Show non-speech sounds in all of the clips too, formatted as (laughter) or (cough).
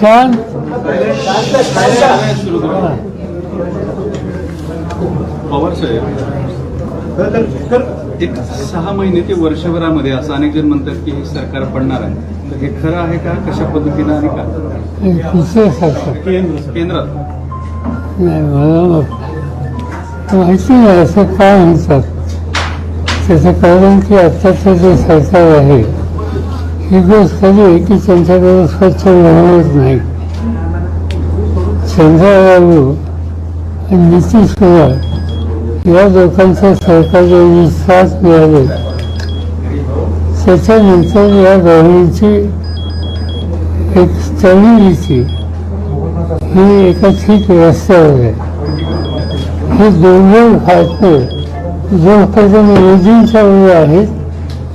छान पवार साहेब एक सहा महिने ते वर्षभरामध्ये असं अनेक जण म्हणतात की हे सरकार पडणार आहे. तर हे खरं आहे का? कशा पद्धतीनं आणि का? असं केंद्रात. माहिती नाही असं काय म्हणतात? त्याचं कारण की आत्ताचं जे सरकार आहे ही गोष्ट खरी आहे की त्यांच्याकडे स्वच्छ व्यवहारच नाही. चंद्रबाबू आणि नितीश कुमार या लोकांच्या सरकारला विश्वास मिळाले. त्याच्यानंतर या गव्हर्नमेंटची एक स्टॅबिलिटी ही एका ठीक रस्त्यावर आहे. हे दोन्ही फाटणे जोपर्यंत मोदींच्या वर आहेत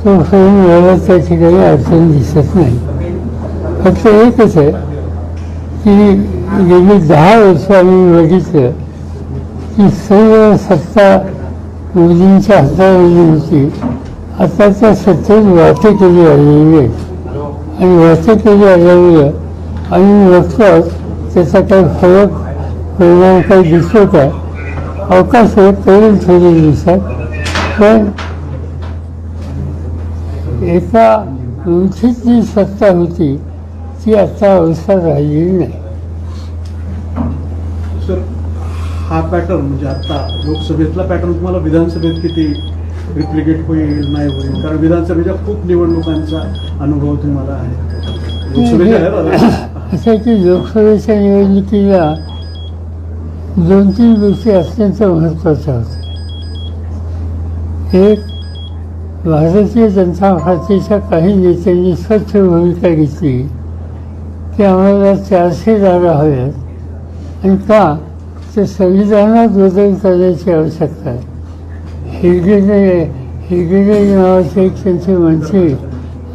तोपर्यंत मला त्या ठिकाणी अडचण दिसत नाही फक्त एकच आहे की गेली दहा वर्ष आम्ही बघितलं की सर्व सत्ता मोदींच्या हातामध्ये होती आता त्या सत्तेत केली आलेली आहे आणि वाटेकरी आल्यामुळं आम्ही बघतो त्याचा काही फरक परिणाम काही दिसतो का अवकाश आहे कळेल थोडे दिवसात पण एका उंचीत जी सत्ता होती ती आता अवस्था राहिलेली नाही. सर हा पॅटर्न म्हणजे आता लोकसभेतला पॅटर्न तुम्हाला विधानसभेत किती रिप्लिकेट होईल नाही होईल? कारण विधानसभेच्या खूप निवडणुकांचा अनुभव तुम्हाला आहे. असं की लोकसभेच्या निवडणुकीला दोन तीन गोष्टी अत्यंत महत्त्वाच्या होत्या. एक भारतीय जनता पार्टीच्या काही नेत्यांनी स्वच्छ भूमिका घेतली. की आम्हाला चारशे जागा हव्यात. आणि का? तर संविधानात बदल करण्याची आवश्यकता आहे. हेगडे हेगडे नावाचे एक त्यांचे मंत्री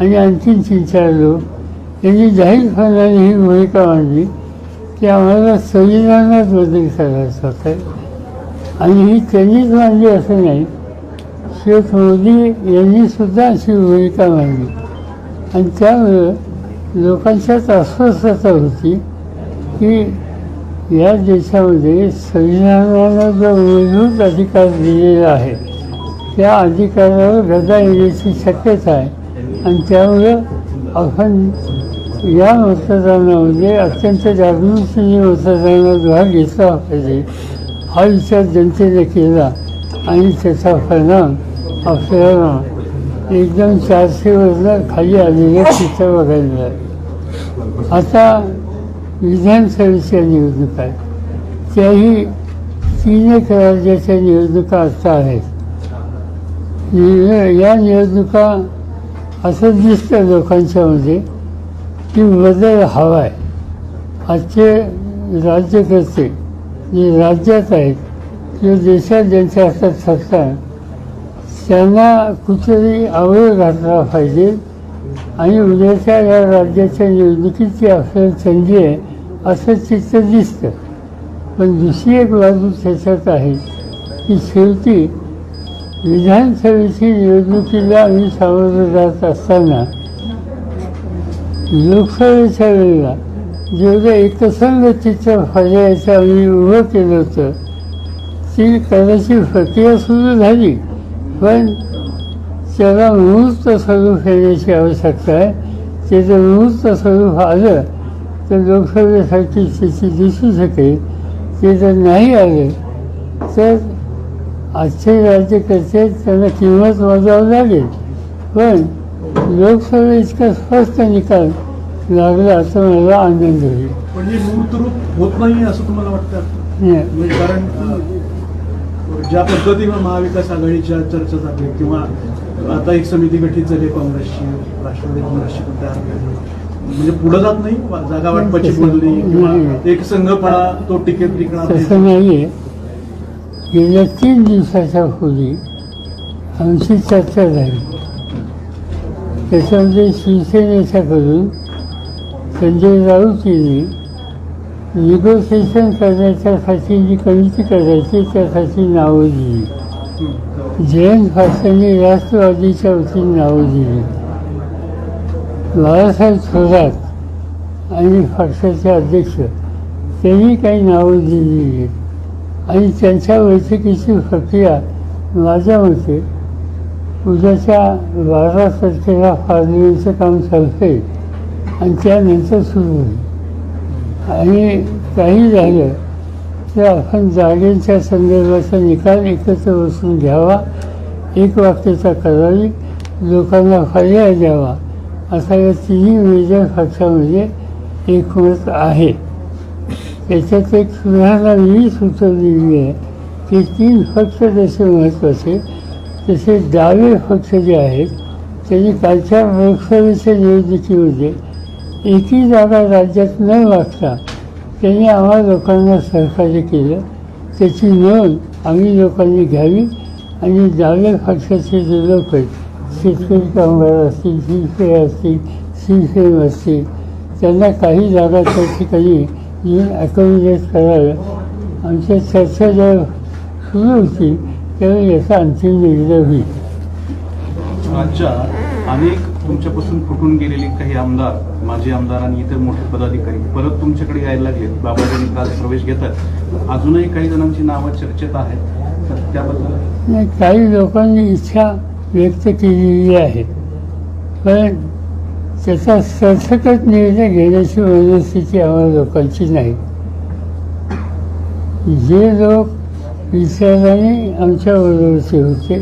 आणि आणखीन तीन चार लोक यांनी जाहीरपणाने ही भूमिका मांडली. की आम्हाला संविधानात बदल करायचा होता आणि ही त्यांनीच मांडली असं नाही शेख मोदी यांनी सुद्धा अशी भूमिका मांडली. आणि त्यामुळं लोकांच्यात अस्वस्थता होती की या देशामध्ये संविधानाला जो मूलभूत अधिकार दिलेला आहे त्या अधिकारावर गदा येण्याची शक्यता आहे. आणि त्यामुळं आपण या मतदानामध्ये अत्यंत जागृतीने मतदानात भाग घेतला पाहिजे. हा विचार जनतेने केला आणि त्याचा परिणाम आपल्याला एकदम चारशे चारशेवरनं खाली आलेलं चित्र बघायला. मिळालं आता विधानसभेच्या निवडणुका आहेत. त्याही तीन एक राज्याच्या निवडणुका आता आहेत. नि- या निवडणुका असं दिसतं लोकांच्यामध्ये की बदल हवा आहे आजचे राज्यकर्ते जे राज्यात आहेत किंवा देशात ज्यांच्या हातात सत्ता आहे, त्यांना कुठेतरी आवड घातला पाहिजे. आणि उद्याच्या या राज्याच्या निवडणुकीची आपल्याला संधी आहे असं चित्र दिसतं. पण दुसरी एक बाजू त्याच्यात आहे की शेवटी विधानसभेची निवडणुकीला आम्ही सामोरं जात असताना लोकसभेच्या वेळेला जेवढं एकसंग चित्र पर्यायाचं आम्ही उभं केलं होतं ती करण्याची प्रक्रिया सुरू झाली. पण त्याला मुहूर्त स्वरूप येण्याची आवश्यकता आहे. ते जर मुहूर्त स्वरूप आलं तर लोकसभेसाठी स्थिती दिसू शकेल. ते जर नाही आलं तर आजचे राज्यकर्ते त्यांना किंमत मोजावं लागेल. पण लोकसभा इतका स्पष्ट निकाल लागला तर मला आनंद होईल. पण हे मूर्तरूप होत नाही असं तुम्हाला वाटतं. म्हणजे कारण ज्या पद्धतीनं महाविकास आघाडीच्या चर्चा झाली किंवा आता एक समिती गठीत झाली काँग्रेसची राष्ट्रवादी काँग्रेसची पण तयार म्हणजे पुढे जात नाही जागा वाटपाची बोलली किंवा एक संघपणा तो टिकेत टिकणार तसं नाही. गेल्या तीन दिवसाच्या पूर्वी आमची चर्चा झाली. त्याच्यामध्ये शिवसेनेच्याकडून संजय राऊत यांनी निगोसिएशन करण्याच्यासाठी जी कमिटी करायची त्यासाठी नावं दिली. जयंत भाषांनी राष्ट्रवादीच्या वतीने नावं दिली. बाळासाहेब थोरात आणि पक्षाचे अध्यक्ष त्यांनी काही नावं दिलेली. आहेत आणि त्यांच्या बैठकीची प्रक्रिया माझ्या मते उद्याच्या बारा तारखेला फाळणीचं काम चालतंय. आणि त्यानंतर सुरू होईल. आणि काही झालं तर आपण जागेच्या संदर्भाचा निकाल एकत्र बसून घ्यावा. एक वाक्यता करावी लोकांना पर्याय द्यावा. असा या तिन्ही मेजर पक्षामध्ये एकमत आहे. त्याच्यात एक सुधारणा मी सुचवलेली आहे की तीन पक्ष जसे महत्त्वाचे तसे डावे पक्ष जे आहेत त्यांनी कालच्या लोकसभेच्या निवडणुकीमध्ये एकही जागा राज्यात न मागता त्यांनी आम्हा लोकांना सहकार्य केलं. त्याची नोंद आम्ही लोकांनी घ्यावी आणि डाव्या पक्षाचे जे लोक आहेत शेतकरी कामगार असतील शिवसेना असतील शिवसेना असतील त्यांना काही जागा त्या ठिकाणी येऊन अकोमोडेट कराव्या. आमच्या चर्चा ज्या सुरू होतील त्यावेळी याचा अंतिम निर्णय होईल. राज्यात अनेक तुमच्यापासून फुटून गेलेले काही आमदार माजी आमदार आणि इतर मोठे पदाधिकारी. परत तुमच्याकडे यायला लागलेत बाबाजांनी काल प्रवेश घेतात. अजूनही काही जणांची नावं चर्चेत आहेत. तर त्याबद्दल नाही काही लोकांनी इच्छा व्यक्त केलेली आहे. पण त्याचा सरसकट निर्णय घेण्याची मनस्थिती आम्हाला लोकांची नाही. जे लोक विचाराने आमच्याबरोबरचे होते.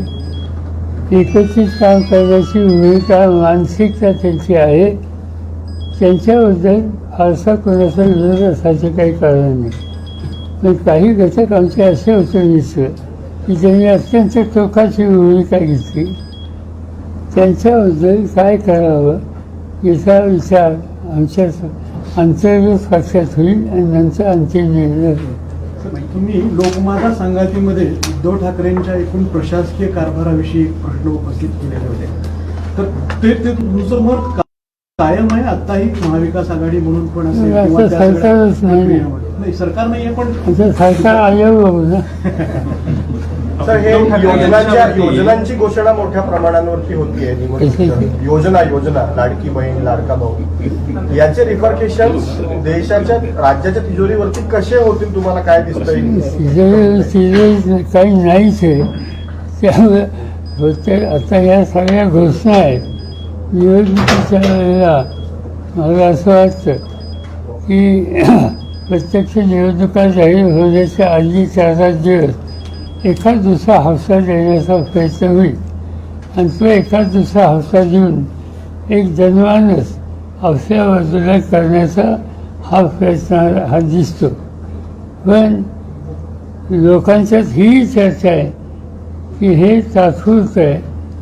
एकत्रित काम करण्याची भूमिका मानसिकता त्यांची आहे. त्यांच्याबद्दल फारसा कोणाचा विरोध असायचं काही कारण नाही. पण काही घटक आमचे असे होते मित्र की त्यांनी अत्यंत टोकाची भूमिका घेतली. त्यांच्याबद्दल काय करावं याचा विचार आमच्या अंतर्गत पक्षात होईल आणि नंतर अंतिम निर्णय होईल. तुम्ही लोकमाता संघातीमध्ये उद्धव ठाकरेंच्या एकूण प्रशासकीय कारभाराविषयी प्रश्न उपस्थित केलेले होते. तर ते तुमचं मत का- कायम आहे आताही महाविकास आघाडी म्हणून पण असं सरकारच नाही. सरकार नाहीये पण सरकार सर हे योजनांच्या योजनांची घोषणा मोठ्या प्रमाणावरती होतीये कशाची? (laughs) योजना योजना लाडकी बहीण लाडका भाऊ. याचे रिफर्केशन देशाच्या राज्याच्या तिजोरीवरती कसे होतील तुम्हाला काय दिसतंय? काही नाहीच आहे. त्यामुळे होते आता या सगळ्या घोषणा आहेत. निवडणुकीच्या वेळेला मला असं वाटतं की प्रत्यक्ष निवडणुका जाहीर होण्याच्या आधी चार पाच दिवस एखाद दुसरा हफ्ता देण्याचा प्रयत्न होईल. आणि तो एखाद दुसरा हफ्ता देऊन एक जनमानस आपल्या बाजूला करण्याचा हा प्रयत्न हा दिसतो. पण लोकांच्यात ही चर्चा आहे की हे तात्पुरतं आहे.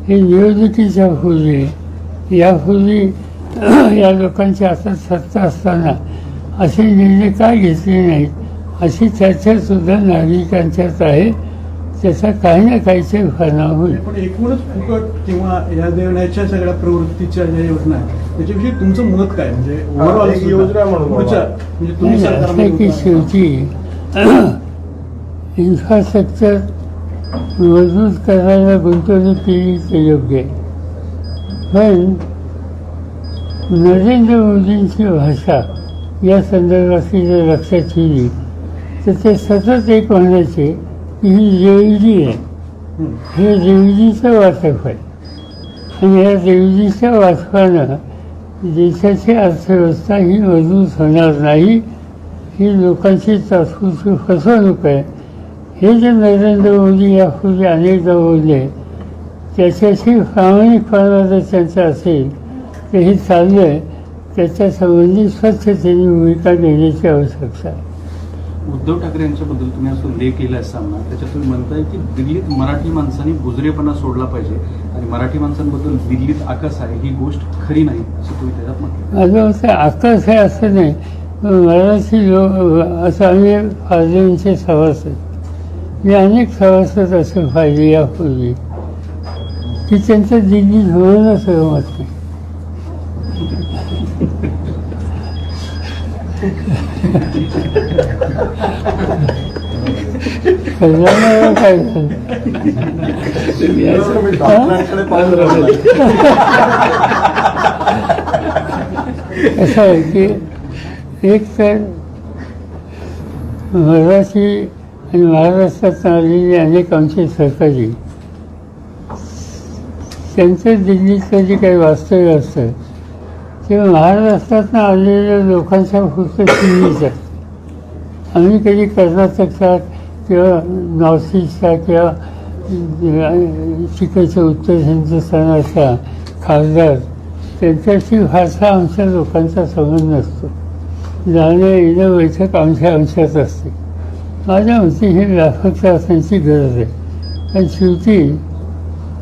हे निवडणुकीच्या पूर्वी यापूर्वी (clears throat) या लोकांच्या हातात सत्ता असताना असे निर्णय का घेतले नाहीत अशी चर्चा सुद्धा नागरिकांच्यात आहे त्याचा काही ना काहीचे परिणाम होईल पण एकूणच फुकट किंवा या देण्याच्या सगळ्या प्रवृत्तीच्या ज्या योजना आहेत त्याच्याविषयी तुमचं मत काय म्हणजे ओव्हरऑल योजना म्हणून. म्हणजे असं की. शेवटी (clears throat) इन्फ्रास्ट्रक्चर मजबूत करायला गुंतवणूक केली ते योग्य आहे पण नरेंद्र मोदींची भाषा या संदर्भातली जर लक्षात ठेवली तर ते सतत एक म्हणायचे की ही रेवली आहे. हं. रेवजीचं वाटप आहे आणि या रेवजीच्या वाटपानं देशाची अर्थव्यवस्था ही मजबूत होणार नाही ही लोकांची तात्पुरती फसवणूक आहे. हे जे नरेंद्र मोदी यापूर्वी अनेकदा बोलले त्याच्याशी प्रामाणिकपणा जर त्यांचा असेल तर हे चाललं. आहे त्याच्या संबंधी स्वच्छतेने भूमिका घेण्याची आवश्यकता आहे. उद्धव ठाकरे यांच्याबद्दल तुम्ही असं लेख केला असताना त्याच्यात तुम्ही म्हणताय की दिल्लीत मराठी माणसांनी बुजरेपणा सोडला पाहिजे आणि मराठी माणसांबद्दल दिल्लीत आकाश आहे ही गोष्ट खरी नाही असं तुम्ही त्याच्यात म्हटलं माझं असं आकाश आहे असं नाही मराठी लोक असं आम्ही फाजलींचे सभासद मी अनेक सभासद असे पाहिले यापूर्वी की त्यांचं दिल्लीत होणं सहमत नाही कल्याणाला काय झालं? असं आहे की एक तर मराठी आणि महाराष्ट्रात आलेली अनेक आमची सहकारी त्यांचं दिल्लीचं जे काही वास्तव्य असतं. ते महाराष्ट्रातनं आलेल्या लोकांच्या फक्त चिन्हीच असतं आम्ही कधी कर्नाटकचा किंवा नॉर्थ ईस्टचा किंवा तिकडच्या उत्तर हिंदुस्थानाचा खासदार त्यांच्याशी फारसा आमच्या लोकांचा संबंध नसतो. जाणं येणं बैठक आमच्या अंशात असते. माझ्या मते ही व्यापकता असण्याची गरज आहे. पण शेवटी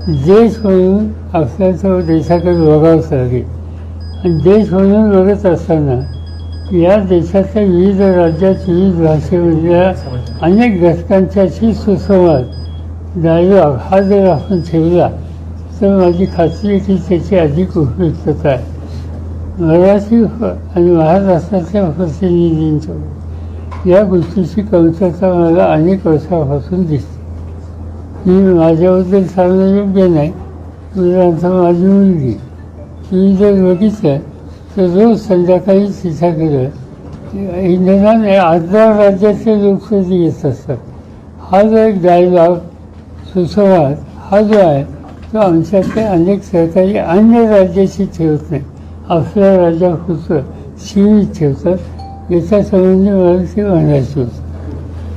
देश म्हणून आपल्याला देशाकडे बघावंच लागेल आणि देश म्हणून बघत असताना या देशातल्या विविध राज्यात विविध भाषेमधल्या अनेक घटकांच्याशी सुसंवाद. डायलॉग हा जर आपण ठेवला तर माझी खात्री आहे की त्याची अधिक उपयुक्तता आहे. मराठी आणि महाराष्ट्राच्या प्रतिनिधींचं या गोष्टीची कमतरता मला अनेक वर्षापासून दिसते. मी माझ्याबद्दल सांगणं योग्य नाही. उदाहरणार्थ माझी मुलगी मी जर बघितलं तर रोज संध्याकाळी तिच्याकडं इंधनाने आजरा राज्याचे लोक येत असतात. हा जो एक डायलॉग सुसंवाद हा जो आहे तो आमच्याकडे अनेक सहकारी अन्य राज्याशी ठेवत नाही. आपल्या राज्यापुरतं सीमित ठेवतात. याच्या संबंधी मला ते म्हणायचं होतं.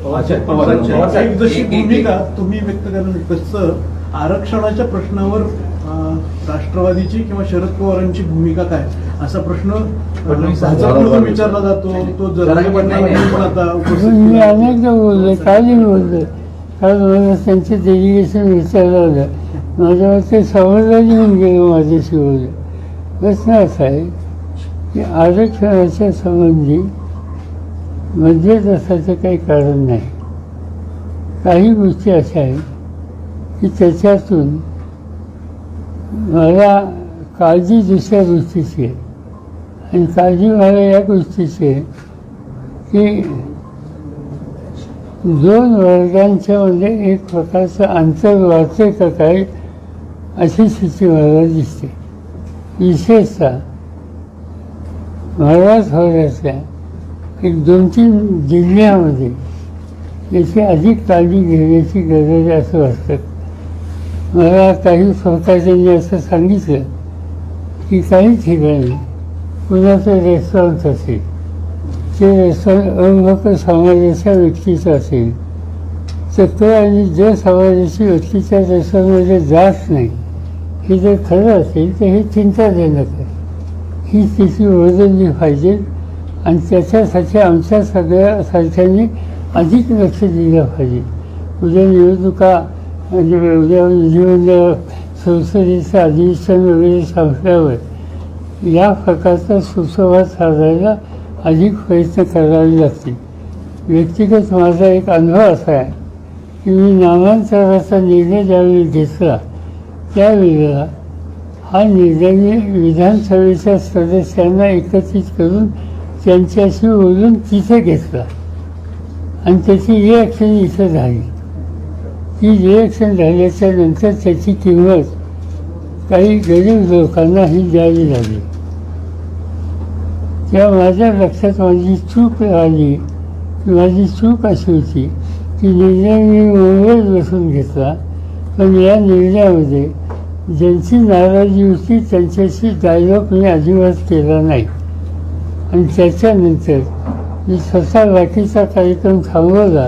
जशी भूमिका तुम्ही व्यक्त करणं तसं आरक्षणाच्या प्रश्नावर राष्ट्रवादीची किंवा शरद पवारांची भूमिका काय? असा प्रश्न विचारला जातो तो मी केला. अनेकदा बोलले कालही बोलले काल मला त्यांचं डेलिगेशन विचारलं होतं. माझ्या मते समजलं येऊन गेलं माझ्याशी बोलले प्रश्न असा आहे की आरक्षणाच्या संबंधी म्हणजे असायचं काही कारण नाही. काही गोष्टी अशा आहेत की त्याच्यातून मला काळजी दुसऱ्या गोष्टीची आहे. आणि काळजी मला या गोष्टीची आहे की दोन वर्गांच्या म्हणजे एक प्रकारचं अंतर वाढते का काय अशी स्थिती मला दिसते. विशेषतः मराठवाड्यातल्या एक दोन तीन जिल्ह्यामध्ये याची अधिक काळजी घेण्याची गरज आहे असं वाटतं मला काही सहकार्यांनी असं सांगितलं की काही ठिकाणी कुणाचं रेस्टॉरंट असेल ते रेस्टॉरंट अविभक्त समाजाच्या व्यक्तीचं असेल तर तो आणि ज्या समाजाची व्यक्तीच्या रेस्टॉरंटमध्ये जात नाही हे जर खरं असेल तर हे चिंताजनक आहे. ही स्थिती बदलली पाहिजे आणि त्याच्यासाठी आमच्या सगळ्या सारख्यांनी अधिक लक्ष दिलं पाहिजे. उद्या निवडणुका म्हणजे उद्या विधिमंडळ संसदेचं अधिवेशन वगैरे संपल्यावर या प्रकारचा सुसंवाद साधायला अधिक प्रयत्न करावे लागतील. व्यक्तिगत माझा एक अनुभव असा आहे की मी नामांतराचा निर्णय ज्यावेळी घेतला त्यावेळेला हा निर्णय मी विधानसभेच्या सदस्यांना एकत्रित करून त्यांच्याशी बोलून तिथे घेतला. आणि त्याची रिॲक्शन इथं झाली. ती रिॲक्शन झाल्याच्यानंतर त्याची किंमत काही गरीब लोकांना ही द्यावी लागली. तेव्हा माझ्या लक्षात माझी चूक आली. की माझी चूक अशी होती की निर्णय मी मुंबईत बसून घेतला. पण या निर्णयामध्ये ज्यांची नाराजी होती त्यांच्याशी डायलॉग मी अजिबात केला नाही. आणि त्याच्यानंतर मी स्वतः बाकीचा कार्यक्रम थांबवला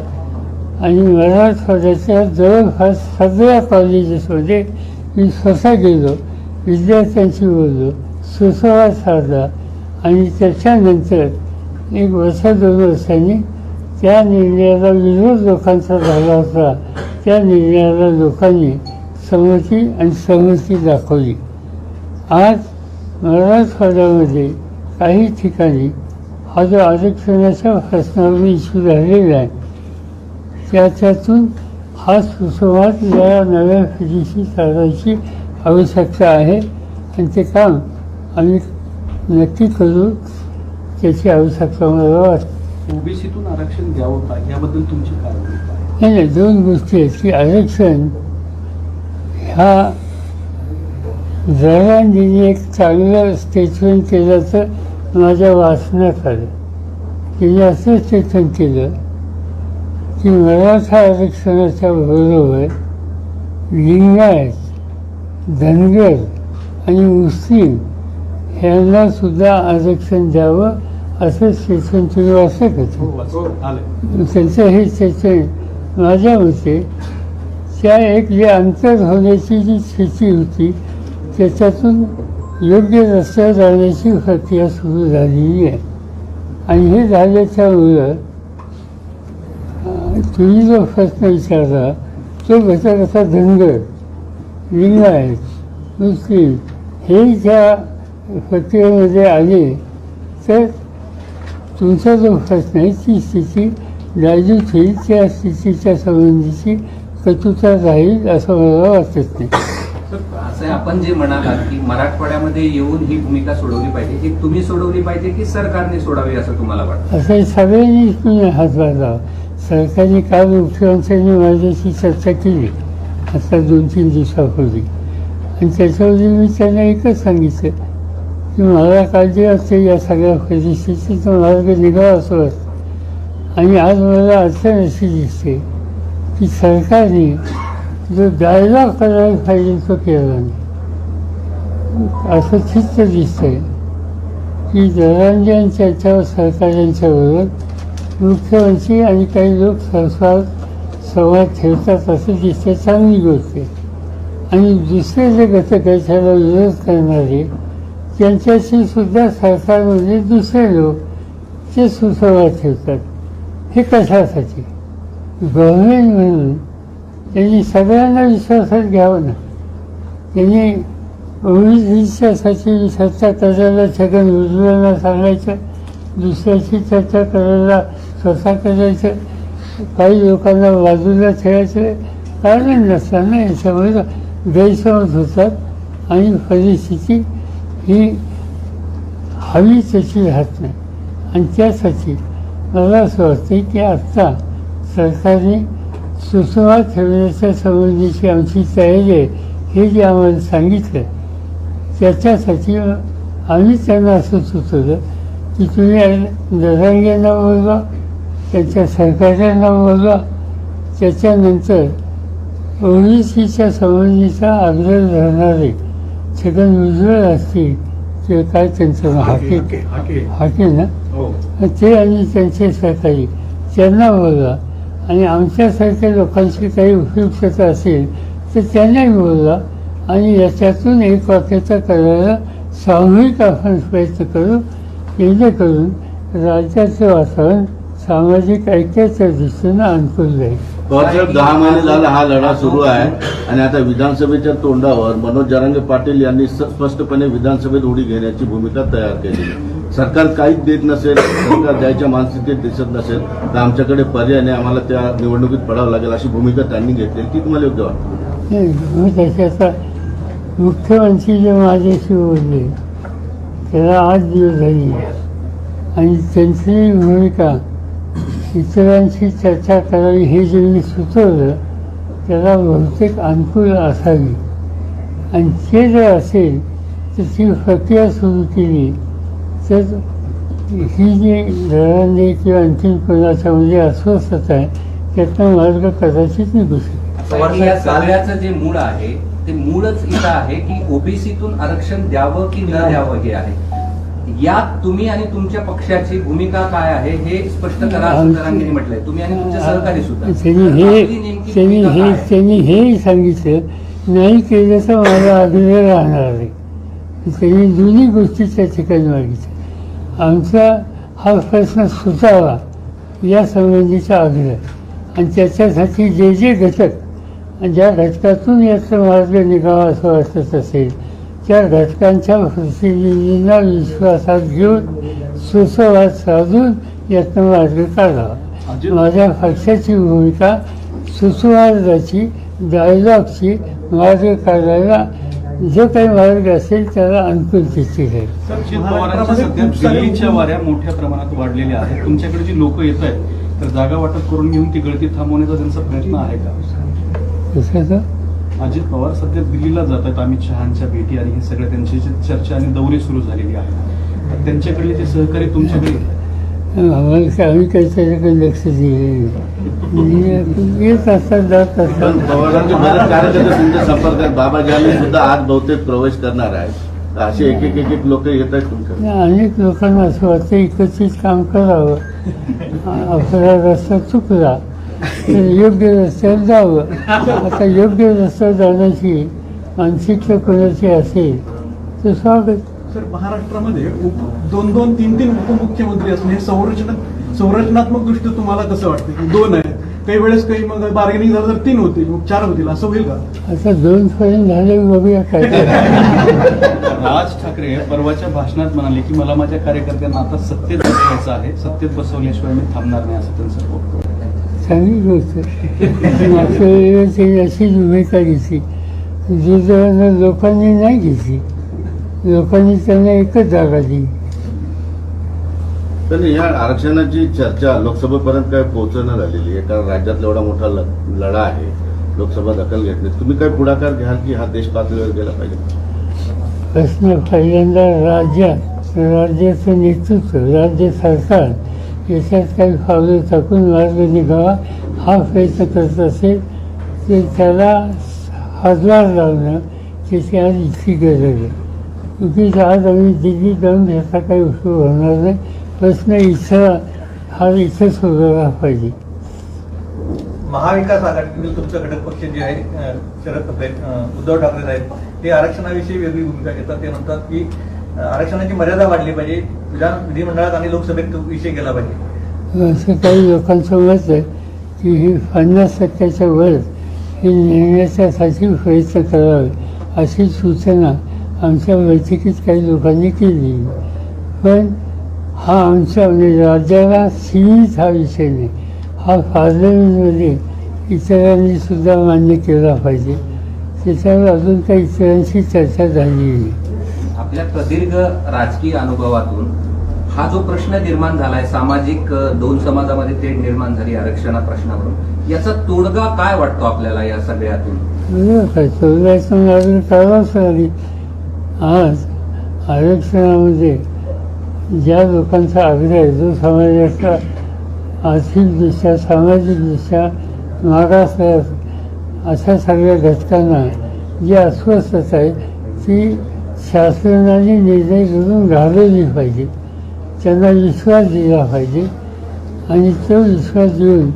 आणि मराठवाड्याच्या जवळपास सगळ्या कॉलेजेसमध्ये मी स्वतः गेलो विद्यार्थ्यांशी बोललो सुसंवाद साधला आणि त्याच्यानंतर एक वर्ष दोन वर्षांनी त्या निर्णयाला विरोध लोकांचा झाला होता त्या निर्णयाला लोकांनी संमती आणि सहमती दाखवली आज मराठवाड्यामध्ये काही ठिकाणी हा जो आरक्षणाच्या प्रश्नावर इश्यू झालेला आहे त्याच्यातून हा सुसंवाद या नव्या पिढीशी साधायची आवश्यकता आहे. आणि ते काम आम्ही नक्की करू त्याची आवश्यकता मला वाटते. ओबीसीतून आरक्षण द्यावं का? याबद्दल तुमची काय नाही नाही दोन गोष्टी आहेत की आरक्षण ह्या जरांनी एक चांगलं स्टेटमेंट केल्याचं माझ्या वाचण्यात आलं त्यांनी असं चिंतन केलं की मराठा आरक्षणाच्या बरोबर लिंगायत धनगर आणि मुस्लिम ह्यांना सुद्धा आरक्षण द्यावं असं शिक्षण तुम्ही वाचत होते त्यांचं हे शिक्षण माझ्या मते त्या एक जे अंतर होण्याची जी स्थिती होती त्याच्यातून योग्य रस्त्यावर जाण्याची प्रक्रिया सुरू झालेली आहे. आणि हे झाल्याच्यामुळं अं, तुम्ही जो प्रश्न विचारला तो घटक असा धनगर लिंगायत मुस्लिम हे ज्या प्रक्रियेमध्ये आले तर तुमचा जो प्रश्न आहे ती स्थिती नाजूक होईल त्या स्थितीच्या संबंधीची कटुता राहील असं मला वाटत नाही. असं आपण जे म्हणालात की मराठवाड्यामध्ये येऊन ही भूमिका सोडवली पाहिजे ही तुम्ही सोडवली पाहिजे की सरकारने सोडावी असं तुम्हाला वाटतं? असं सगळ्यांनी तुम्ही हातभार लावा सरकारने काल मुख्यमंत्र्यांनी माझ्याशी चर्चा केली. आता दोन तीन दिवसापूर्वी. आणि त्याच्यावरती मी त्यांना एकच सांगितलं की मला काळजी असते या सगळ्या परिस्थितीतून मार्ग निघावा असं वाटतं. आणि आज मला अडचण अशी दिसते की सरकारने जो डायलॉग करायला पाहिजे तो केला नाही. असं चित्र दिसतंय की दरांजन सरकारांच्या सरकारांच्याबरोबर मुख्यमंत्री आणि काही लोक संस्कार संवाद ठेवतात असं दिसतं चांगली गोष्ट आहे. आणि दुसरे जे घटक आहेत विरोध करणारे त्यांच्याशी सुद्धा सरकारमध्ये दुसरे लोक ते सुसंवाद ठेवतात. हे कशासाठी? गव्हर्मेंट म्हणून त्यांनी सगळ्यांना विश्वासात घ्यावं. ना त्यांनी ओबीसीच्यासाठी चर्चा करायला छगन भुजबळांना सांगायचं दुसऱ्याची चर्चा करायला स्वतः करायचं काही लोकांना बाजूला ठेवायचं कारण नसताना याच्यामुळे गैरसमज होतात आणि परिस्थिती ही हवी तशी राहत नाही. आणि त्यासाठी मला असं वाटतं की आत्ता सरकारने सुसंवाद ठेवण्याच्या संबंधीची आमची तयारी आहे हे जे आम्हाला सांगितलं त्याच्यासाठी आम्ही त्यांना असं सुचवलं की तुम्ही दरांग्यांना बोलवा त्यांच्या सरकारांना बोलवा. त्याच्यानंतर ओबीसीच्या संबंधीचा आग्रह धरणारे छगन भुजबळ असतील किंवा काय त्यांचं हाके हाके. ना? हो. ते आणि त्यांचे सहकारी त्यांना बोलवा. आणि आमच्यासारख्या लोकांची काही उपयुक्तता असेल तर त्यांनाही बोलवा आणि याच्यातून एक वाक्यता करायला सामूहिक आपण प्रयत्न करू. जेणेकरून राज्याचं वातावरण सामाजिक ऐक्याच्या दृष्टीनं अनुकूल जाईल. पवारसाहेब दहा महिने झाला हा लढा सुरू आहे आणि आता विधानसभेच्या तोंडावर मनोज जरांगे पाटील यांनी स्पष्टपणे विधानसभेत उडी घेण्याची भूमिका तयार केली. सरकार काहीच देत नसेल सरकार द्यायच्या मानसिकतेत दिसत नसेल तर आमच्याकडे पर्याय नाही आम्हाला त्या निवडणुकीत पडावं लागेल अशी भूमिका त्यांनी घेतली. ती तुम्हाला योग्य वाटते? नाही त्याच्याचा मुख्यमंत्री जे माझ्याशी बोलले त्याला आठ दिवस झाली. आणि त्यांची भूमिका इतरांशी चर्चा करावी हे जे मी सुचवलं त्याला बहुतेक अनुकूल असावी. आणि ते जर असेल तर ती प्रक्रिया सुरू केली. तर ही जी घरांनी किंवा आणखीन म्हणजे अस्वस्थता आहे त्यातनं मार्ग कदाचित निघू शकेल. पण जे मूळ आहे ते मूळच इथं आहे की ओबीसीतून आरक्षण द्यावं की न द्यावं हे आहे? यात तुम्ही आणि तुमच्या पक्षाची भूमिका काय आहे हे स्पष्ट करा असं म्हटलंय. तुम्ही आणि तुमचे सहकारी सुद्धा. त्यांनी हे त्यांनी हे सांगितलं नाही केलं तर माझा आग्रह राहणार आहे त्यांनी दोन्ही गोष्टी त्या ठिकाणी मागितल्या. आमचा हा प्रश्न सुटावा या संबंधीचा आग्रह आणि त्याच्यासाठी जे जे घटक आणि ज्या घटकातून याचा मार्ग निघावा असं वाटत असेल त्या घटकांच्या प्रतिनिधींना विश्वासात घेऊन सुसंवाद साधून यातनं मार्ग काढावा अजित- माझ्या पक्षाची भूमिका सुसंवादाची डायलॉगची मार्ग काढायला जो काही मार्ग असेल त्याला अनुकूलतेची दिल्लीच्या वाऱ्या मोठ्या प्रमाणात वाढलेल्या आहेत. तुमच्याकडे जी लोक येत आहेत तर जागा वाटप करून घेऊन ती गळती थांबवण्याचा त्यांचा प्रयत्न आहे का? कशाचं अजित पवार सध्या दिल्लीला जात आहेत. अमित शहांच्या भेटी आणि हे सगळं त्यांची जी चर्चा आणि दौरे सुरू झालेली आहे त्यांच्याकडले जे सहकारी तुमच्याकडे आहेत. आम्ही काही त्याच्याकडे लक्ष दिले येत असतात जात असतात. कार्यकर्ते तुमच्या संपर्कात. बाबाजी आम्ही सुद्धा आज बहुतेक प्रवेश करणार आहे तर असे एक एक एक एक लोक येत आहेत तुमच्याकडे. अनेक लोकांना असं वाटतं एकत्रित काम करावं. आपला रस्ता चुकला. योग्य रस्त्यावर जावं. आता योग्य रस्त्यावर जाण्याची मानसिकता कोणाची असेल तर स्वागत. सर महाराष्ट्रामध्ये उप- दोन दोन तीन तीन उपमुख्यमंत्री असणे हे संरचना संरचनात्मक दृष्ट्या तुम्हाला कसं वाटतं? की दोन आहेत. काही वेळेस काही मग बार्गेनिंग झालं तर तीन होतील मग चार होतील असं होईल का? आता दोन पर्यंत झाले बघूया काय. राज ठाकरे परवाच्या भाषणात म्हणाले की मला माझ्या कार्यकर्त्यांना आता सत्तेत बसवायचं आहे. सत्तेत बसवल्याशिवाय मी थांबणार नाही असं त्यांचं. चांगली गोष्ट मागच्या अशी भूमिका घेतली जी दुर्दैवानं लोकांनी नाही घेतली लोकांनी त्यांना एकच जागा दिली पण या आरक्षणाची चर्चा लोकसभेपर्यंत काय पोहोचणं झालेली आहे? कारण राज्यातला एवढा मोठा ल- लढा आहे लोकसभा दखल घेतली. तुम्ही काय पुढाकार घ्याल की हा देश पातळीवर गेला पाहिजे? प्रश्न पहिल्यांदा राज्यात राज्याचं नेतृत्व राज्य सरकार याच्यात काही पावलं टाकून मार्ग निघावा हा प्रयत्न करत असेल तर त्याला हातभार लावणं त्याची आज इतकी गरज आहे. उगीच आज आम्ही दिल्ली जाऊन ह्याचा काही उपयोग होणार नाही. प्रश्न इथं हा इथं सोडवला पाहिजे. महाविकास आघाडीतील तुमचं घटक पक्ष जे आहे शरद उद्धव ठाकरे साहेब ते आरक्षणाविषयी वेगळी भूमिका घेतात. ते म्हणतात की आरक्षणाची मर्यादा वाढली पाहिजे. विधान विधिमंडळात आणि लोकसभेत विषय केला पाहिजे. असं काही लोकांचं मत आहे की ही पन्नास टक्क्याच्या वर हे नेण्याच्यासाठी प्रयत्न करावे अशी सूचना आमच्या बैठकीत काही लोकांनी केली. पण हा आमच्या म्हणजे राज्याला सीमित हा विषय नाही. हा पार्लमेंटमध्ये इतरांनी सुद्धा मान्य केला पाहिजे. त्याच्यावर अजून काही इतरांशी चर्चा झाली नाही. आपल्या प्रदीर्घ राजकीय अनुभवातून हा जो प्रश्न निर्माण झालाय सामाजिक दोन समाजामध्ये तेढ निर्माण झाली आरक्षणा प्रश्नावरून याचा तोडगा काय वाटतो आपल्याला या सगळ्यातून? करावाच लागेल आज आरक्षणामध्ये ज्या लोकांचा आग्रह आहे जो समाजाचा आर्थिकदृष्ट्या सामाजिकदृष्ट्या मागास अशा सगळ्या घटकांना जी अस्वस्थता आहे ती शासनाने निर्णय करून घालवली पाहिजे. त्यांना विश्वास दिला पाहिजे. आणि तो विश्वास देऊन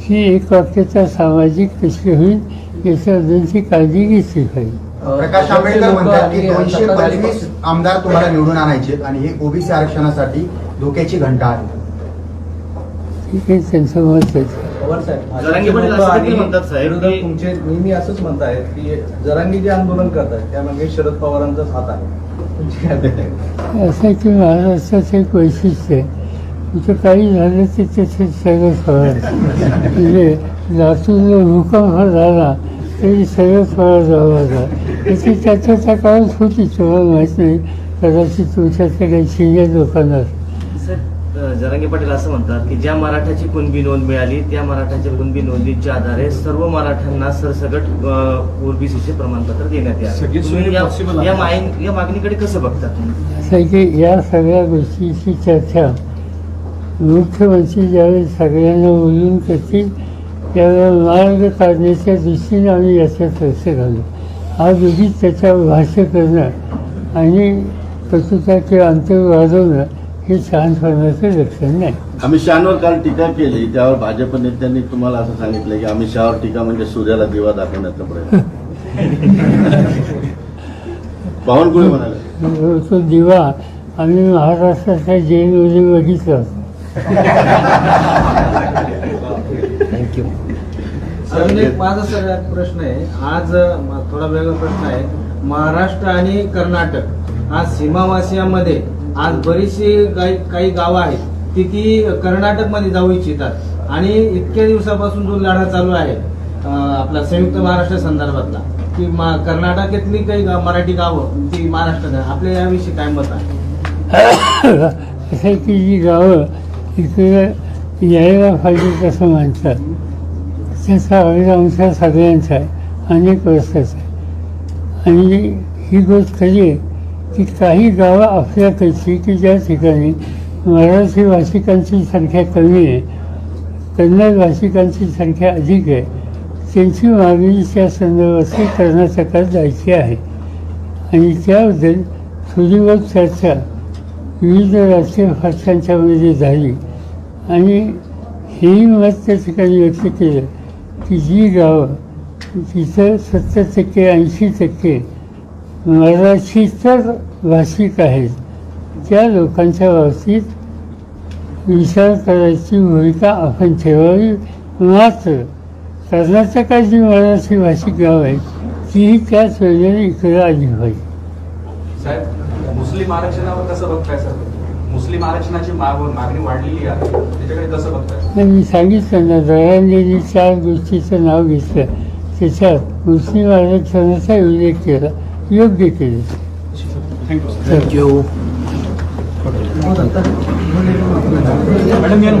ही एक वाक्यता सामाजिक कशी होईल याच्याबद्दलची काळजी घेतली पाहिजे. प्रकाश आंबेडकर म्हणतात की दोनशे पंचवीस आमदार तुम्हाला निवडून आणायचे आणि हे ओबीसी आरक्षणासाठी धोक्याची घंटा आहे ठीक आहे त्यांचं आहे. पवार साहेब म्हणतात साहेब तुमचे नेहमी असंच म्हणतायत की जरांगी जे आंदोलन करतात त्यामागे शरद पवारांचाच हात आहे? असं की महाराष्ट्राचं एक वैशिष्ट्य आहे. काही झालं ते त्याचे सगळं फळ म्हणजे लातूरला भूकंप झाला तरी सगळं फळ जावा त्याची त्याच्या त्या काळात होती तुम्हाला माहीत नाही. कदाचित तुमच्यातल्या काही सिनियर लोकांना. जरांगे पाटील असं म्हणतात की ज्या मराठाची कुणबी नोंद मिळाली त्या मराठाच्या कुणबी नोंदीच्या आधारे सर्व मराठ्यांना सरसकट ओबीसीचे प्रमाणपत्र देण्यात यावे. या- मागणीकडे कसं बघता तुम्ही? असं आहे की या सगळ्या गोष्टीची चर्चा मुख्यमंत्री ज्यावेळेस सगळ्यांना बोलून करतील त्यावेळेला मार्ग काढण्याच्या दृष्टीने आम्ही याच्यात लक्ष घालू हा दोघीच त्याच्यावर भाष्य करणं आणि कटुता किंवा अंतर वाढवणं हे शहाणपणाचं लक्षण नाही. अमित शहावर काल टीका केली त्यावर भाजप नेत्यांनी तुम्हाला असं सांगितलं की अमित शहावर टीका म्हणजे सूर्याला दिवा दाखवण्याचा प्रयत्न. बावनकुळे म्हणाले? तो दिवा आम्ही महाराष्ट्राच्या जेलमध्ये बघितला अजून एक माझा सगळ्यात प्रश्न आहे. आज थोडा वेगळा प्रश्न आहे. महाराष्ट्र आणि कर्नाटक आज सीमावासियांमध्ये आज बरीचशी काही काही गावं आहेत ती ती कर्नाटकमध्ये जाऊ इच्छितात. आणि इतक्या दिवसापासून जो लढा चालू आहे आपला संयुक्त महाराष्ट्र संदर्भातला की मा- कर्नाटकातली काही गाव- मराठी गावं ती महाराष्ट्रात आहे. आपल्या याविषयी काय मत आहे? असं की जी गावं इकडे यायला पाहिजे तसं म्हणतात त्याचा आग्रह सगळ्यांचा आहे अनेक वर्षाचा आहे. आणि ही गोष्ट कधी आहे की काही गावं आपल्याकडची की ज्या ठिकाणी मराठी भाषिकांची संख्या कमी आहे. कन्नड भाषिकांची संख्या अधिक आहे. त्यांची मागणी त्या संदर्भात कर्नाटकात जायची आहे. आणि त्याबद्दल थोडीवर चर्चा विविध राजकीय भाषांच्यामध्ये झाली. आणि हेही मत त्या ठिकाणी व्यक्त केलं की जी गावं तिथं सत्तर टक्के ऐंशी टक्के मराठीतर भाषिक आहेत त्या लोकांच्या बाबतीत विचार करायची भूमिका आपण ठेवावी मात्र कर्नाटकात जी मराठी भाषिक गाव आहेत तीही त्याच वेळेला इकडे आली पाहिजे साहेब मुस्लिम आरक्षणावर कसं बघताय सर? मुस्लिम आरक्षणाची माग मागणी वाढलेली आहे. त्याच्याकडे कसं बघताय? मी सांगितलं ना दरांनी चार गोष्टीचं नाव घेतलं. त्याच्यात मुस्लिम आरक्षणाचा उल्लेख केला. योग्य केले थँक्यू मॅडम या ना.